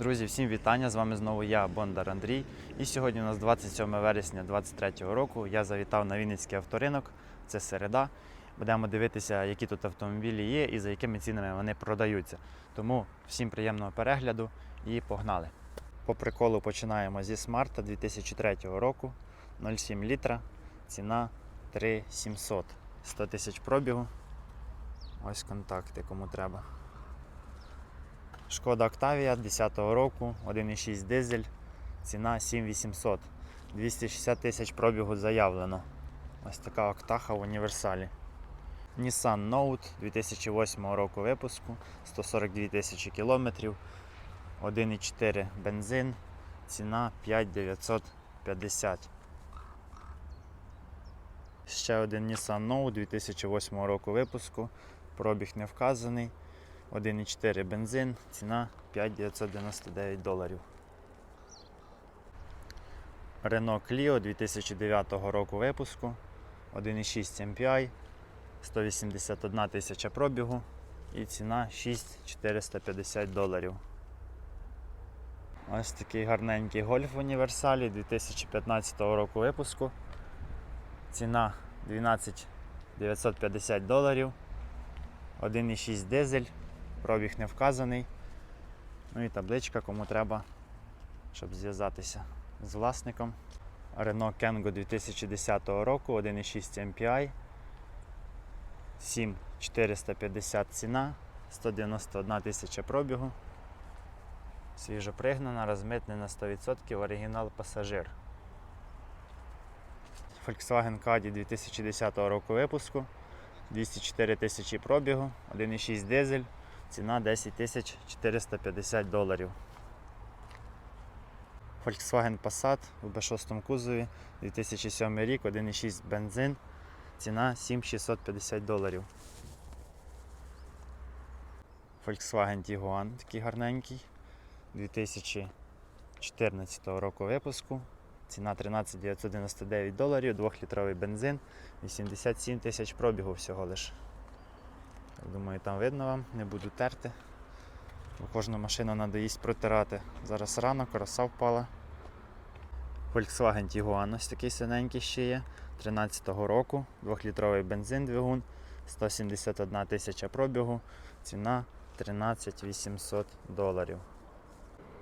Друзі, всім вітання! З вами знову я, Бондар Андрій. І сьогодні у нас 27 вересня 2023 року. Я завітав на Вінницький авторинок. Це середа. Будемо дивитися, які тут автомобілі є і за якими цінами вони продаються. Тому всім приємного перегляду і погнали. По приколу починаємо зі смарта 2003 року 0,7 літра. Ціна 3700. 100 тисяч пробігу. Ось контакти, кому треба. Шкода Octavia 10 року, 1,6 дизель, ціна 7800. 260 тисяч пробігу заявлено. Ось така октаха в універсалі. Nissan Note 2008 року випуску, 142 тисячі кілометрів, 1,4 бензин, ціна 5950. Ще один Nissan Note 2008 року випуску, пробіг не вказаний. 1,4 бензин, ціна 5999 доларів. Renault Clio 2009 року випуску, 1,6 MPI, 181 тисяча пробігу і ціна 6450 доларів. Ось такий гарненький гольф в універсалі 2015 року випуску. Ціна 12 950 доларів. 1,6 дизель, пробіг не вказаний. Ну і табличка, кому треба, щоб зв'язатися з власником. Renault Kangoo 2010 року, 1,6 MPI, 7450 ціна, 191 тисяча пробігу. Свіжо пригнана, розмитнена 100%, оригінал пасажир. Volkswagen Caddy 2010 року випуску. 204 тисячі пробігу, 1,6 дизель, ціна 10 тисяч 450 доларів. Volkswagen Passat у B6 кузові 2007 рік, 1,6 бензин, ціна 7650 доларів. Volkswagen Tiguan такий гарненький, 2014 року випуску. Ціна 13 999 доларів, 2-літровий бензин, 87 тисяч пробігу всього лиш. Думаю, там видно вам, не буду терти. Бо кожну машину надоїсть протирати. Зараз рано, краса впала. Volkswagen Tiguan ось такий синенький ще є. 13-го року, 2-літровий бензин двигун, 171 тисяча пробігу, ціна 13 800 доларів.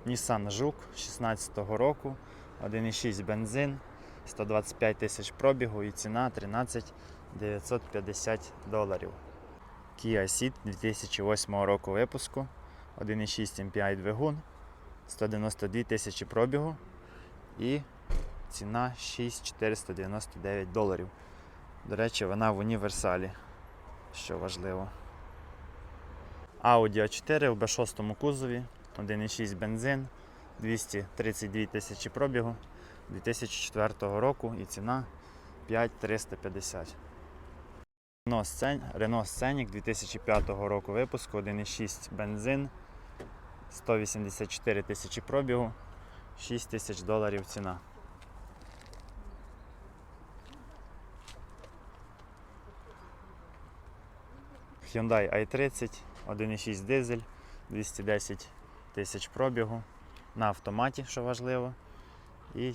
Nissan Жук 16-го року. 1,6 бензин, 125 тисяч пробігу і ціна 13 950 доларів. Kia Ceed 2008 року випуску, 1,6 MPI двигун, 192 тисячі пробігу і ціна 6499 доларів. До речі, вона в універсалі, що важливо. Audi A4 в B6 кузові, 1,6 бензин. 232 тисячі пробігу 2004 року і ціна 5350. Renault Scen- Scenic 2005 року випуску 1,6 бензин, 184 тисячі пробігу, 6 тисяч доларів ціна. Hyundai i30, 1,6 дизель, 210 тисяч пробігу на автоматі, що важливо. І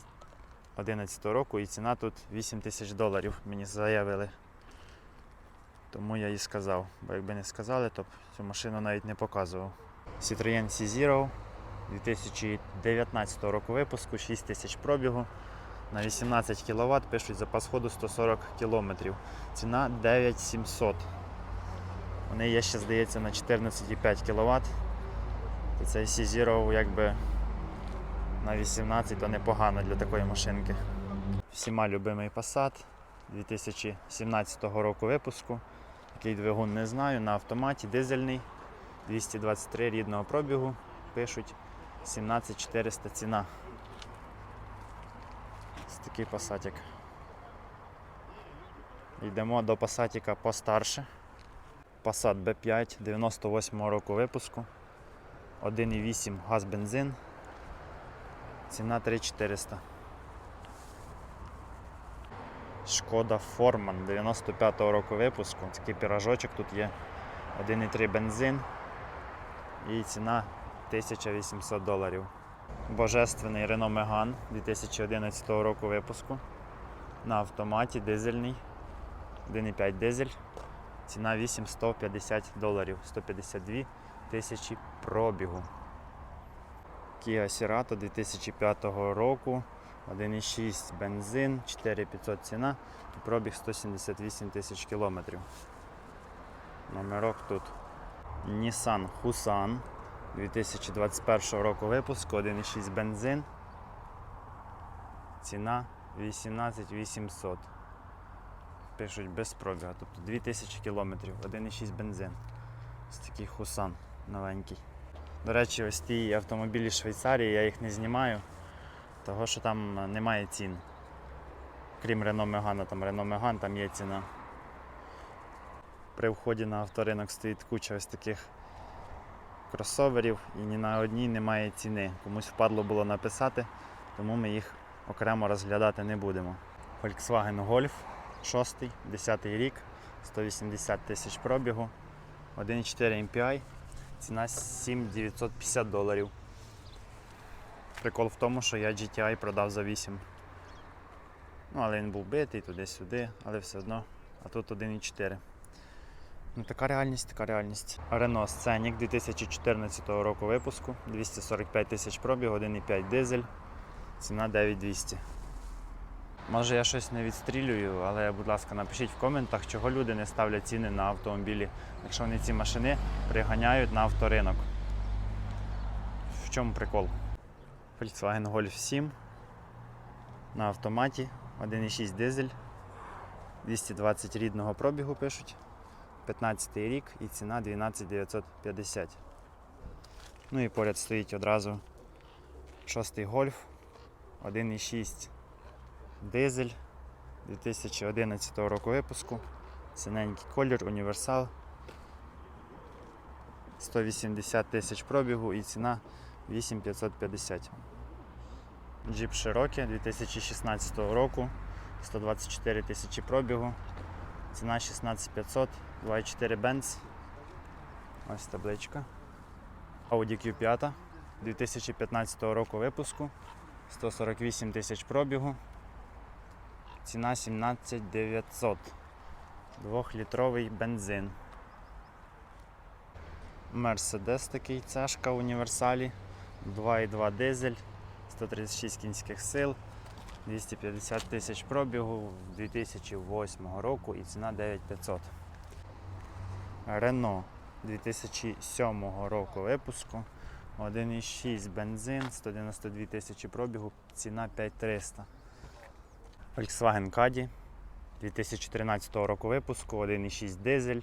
11 року і ціна тут 8 тисяч доларів мені заявили. Тому я і сказав. Бо якби не сказали, то б цю машину навіть не показував. Citroen C0 2019 року випуску, 6 тисяч пробігу. На 18 кВт пишуть запас ходу 140 км. Ціна 9700. Вони є ще, здається, на 14,5 кВт. То цей C0 якби на 18 то непогано для такої машинки. Всіма любимий Passat 2017 року випуску. Який двигун не знаю, на автоматі дизельний 223 рідного пробігу. Пишуть 17400 ціна. Ось такий пасатик. Йдемо до пасатіка постарше. Passat B5 98 року випуску. 1,8 газ бензин. Ціна 3400. Шкода Форман 95-го року випуску. Такий піражочок тут є. 1,3 бензин. І ціна 1800 доларів. Божественний Renault Megane 2011 року випуску. На автоматі дизельний. 1,5 дизель. Ціна 8150 доларів. 152 тисячі пробігу. Kia Cerato 2005 року. 1,6 бензин, 4500 ціна пробіг 178 тисяч кілометрів. Номерок тут. Nissan Husan 2021 року випуску, 1,6 бензин. Ціна 18800. Пишуть без пробіга, тобто 2000 кілометрів, 1,6 бензин. Ось такий Husan новенький. До речі, ось ті автомобілі Швейцарії, я їх не знімаю, того що там немає цін. Крім Renault Megane, там Renault Megane, там є ціна. При вході на авторинок стоїть куча ось таких кросоверів і ні на одній немає ціни. Комусь впадло було написати, тому ми їх окремо розглядати не будемо. Volkswagen Golf 6, 10 рік, 180 тисяч пробігу, 1,4 MPI, ціна 7950 доларів. Прикол в тому, що я GTI продав за 8. Ну, але він був битий туди-сюди, але все одно. А тут 1,4. Ну, така реальність, така реальність. Renault Scenic 2014 року випуску, 245 тисяч пробігу, 1,5 дизель, ціна 9200. Може я щось не відстрілюю, але, будь ласка, напишіть в коментах, чого люди не ставлять ціни на автомобілі, якщо вони ці машини приганяють на авторинок. В чому прикол? Volkswagen Golf 7 на автоматі, 1,6 дизель, 220 рідного пробігу пишуть. 15 рік і ціна 12950. Ну і поряд стоїть одразу шостий гольф, 1,6 дизель 2011 року випуску. Синенький колір, універсал. 180 тисяч пробігу і ціна 8550. Джип Cherokee 2016 року, 124 тисячі пробігу, ціна 16500, 2.4 Benz. Ось табличка. Audi Q5 2015 року випуску, 148 тисяч пробігу, ціна 17900. Двохлітровий бензин. Мерседес такий цешка універсалі. 2,2 дизель, 136 кінських сил, 250 тисяч пробігу 2008 року і ціна 9500. Renault 2007 року випуску. 1,6 бензин, 192 тисячі пробігу, ціна 5300. Volkswagen Caddy 2013 року випуску, 1,6 дизель,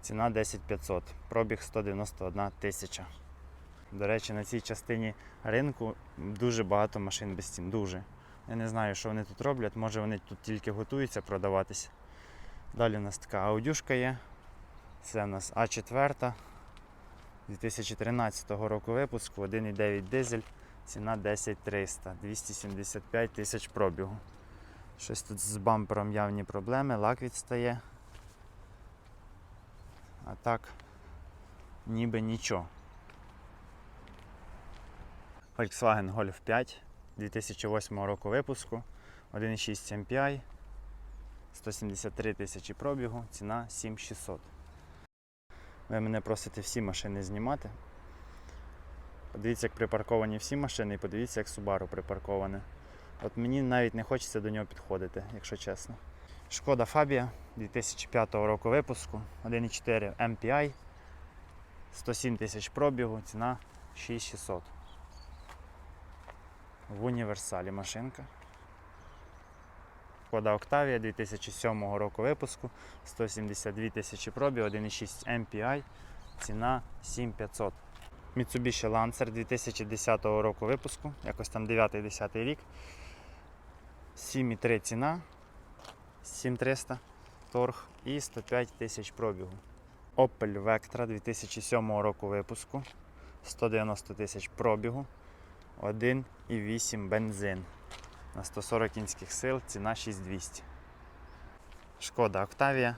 ціна 10500, пробіг 191 тисяча. До речі, на цій частині ринку дуже багато машин без цін. Дуже. Я не знаю, що вони тут роблять, може вони тут тільки готуються продаватися. Далі у нас така аудюшка є. Це у нас А4 2013 року випуску, 1,9 дизель, ціна 10300, 275 тисяч пробігу. Щось тут з бампером явні проблеми, лак відстає. А так, ніби нічого. Volkswagen Golf 5 2008 року випуску, 1,6 MPI, 173 тисячі пробігу, ціна 7600. Ви мене просите всі машини знімати. Подивіться, як припарковані всі машини, і подивіться, як Subaru припарковане. От мені навіть не хочеться до нього підходити, якщо чесно. Шкода Фабія 2005 року випуску, 1,4 MPI, 107 тисяч пробігу, ціна 6600. В універсалі машинка. Шкода Octavia 2007 року випуску, 172 тисячі пробігу, 1,6 MPI, ціна 7500. Mitsubishi Lancer 2010 року випуску, якось там 9-10 рік. 7,3 ціна, 7300 торг і 105 тисяч пробігу. Opel Vectra 2007 року випуску, 190 тисяч пробігу, 1,8 бензин. На 140 кінських сил ціна 6200. Шкода Octavia.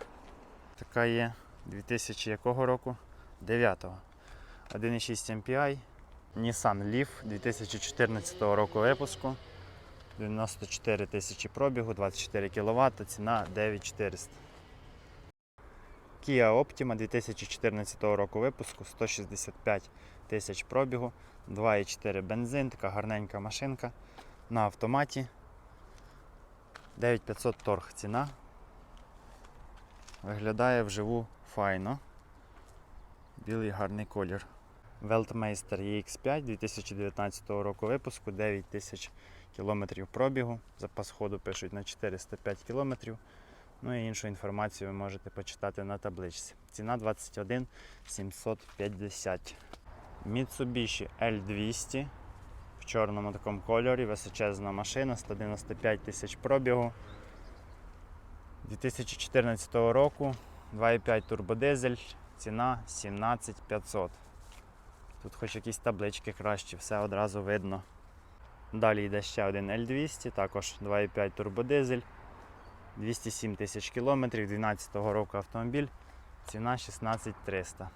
Така є 2000 якого року? 9-го. 1,6 MPI, Nissan Leaf 2014 року випуску. 94 тисячі пробігу, 24 кВт, ціна 9400. Kia Optima 2014 року випуску, 165 тисяч пробігу, 2,4 бензин, така гарненька машинка на автоматі. 9500 торг ціна. Виглядає вживу файно. Білий гарний колір. Weltmeister EX5 2019 року випуску, 9 тисяч кілометрів пробігу. Запас ходу пишуть на 405 кілометрів. Ну і іншу інформацію ви можете почитати на табличці. Ціна 21 750. Mitsubishi L200 в чорному такому кольорі, височезна машина, 195 тисяч пробігу. 2014 року 2,5 турбодизель, ціна 17 500. Тут хоч якісь таблички кращі, все одразу видно. Далі йде ще один L200, також 2,5 турбодизель, 207 тисяч кілометрів, 12 року автомобіль, ціна 16 300.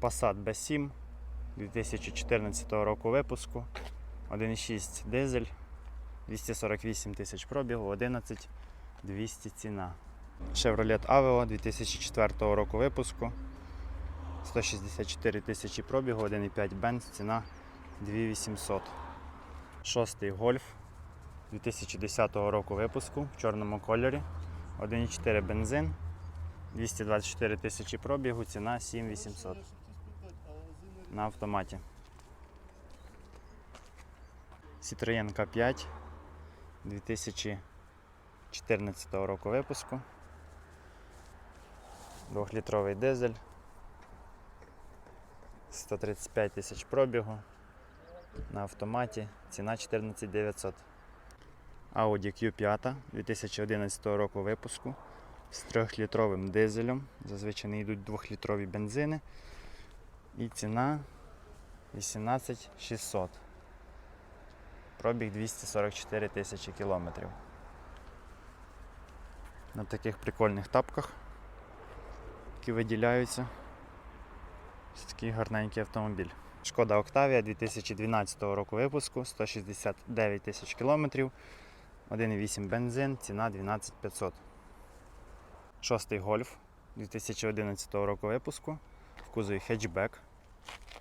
Passat B7 2014 року випуску, 1,6 дизель, 248 тисяч пробігу, 11 200 ціна. Chevrolet Aveo 2004 року випуску, 164 тисячі пробігу, 1,5 Benz, ціна 2800. Шостий Golf 2010 року випуску в чорному кольорі. 1,4 бензин, 224 тисячі пробігу, ціна 7800 на автоматі. Citroen K5 2014 року випуску. Двохлітровий дизель. 135 тисяч пробігу на автоматі. Ціна 14 900. Audi Q5 2011 року випуску з 3-літровим дизелем. Зазвичай не йдуть 2-літрові бензини. І ціна 18 600. Пробіг 244 тисячі кілометрів. На таких прикольних тапках, які виділяються. Ось такий гарненький автомобіль. Шкода Octavia 2012 року випуску, 169 тисяч кілометрів, 1,8 бензин, ціна 12 500. Шостий Golf 2011 року випуску, в кузові хетчбек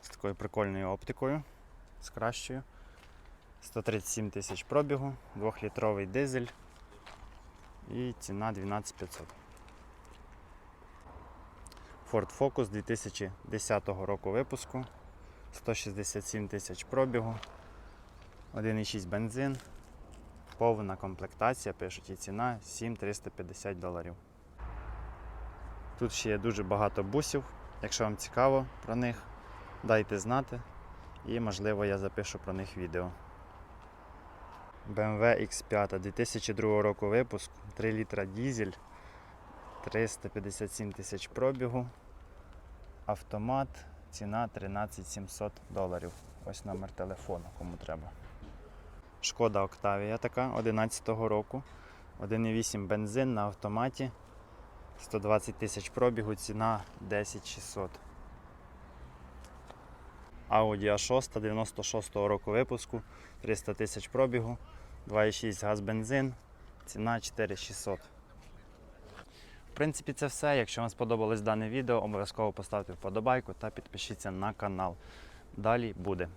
з такою прикольною оптикою, з кращою. 137 тисяч пробігу, 2-літровий дизель і ціна 12 500. Ford Focus 2010 року випуску, 167 тисяч пробігу, 1,6 бензин, повна комплектація, пишуть і ціна 7350 доларів. Тут ще є дуже багато бусів. Якщо вам цікаво про них, дайте знати і можливо я запишу про них відео. BMW X5 2002 року випуску, 3 літра дізель, 357 тисяч пробігу, автомат, ціна 13 700 доларів. Ось номер телефону, кому треба. Шкода Octavia така 11 року, 1,8 бензин на автоматі, 120 тисяч пробігу, ціна 10 600. Audi A6 96 року випуску, 300 тисяч пробігу, 2,6 газ бензин, ціна 4600. В принципі, це все. Якщо вам сподобалось дане відео, обов'язково поставте вподобайку та підпишіться на канал. Далі буде.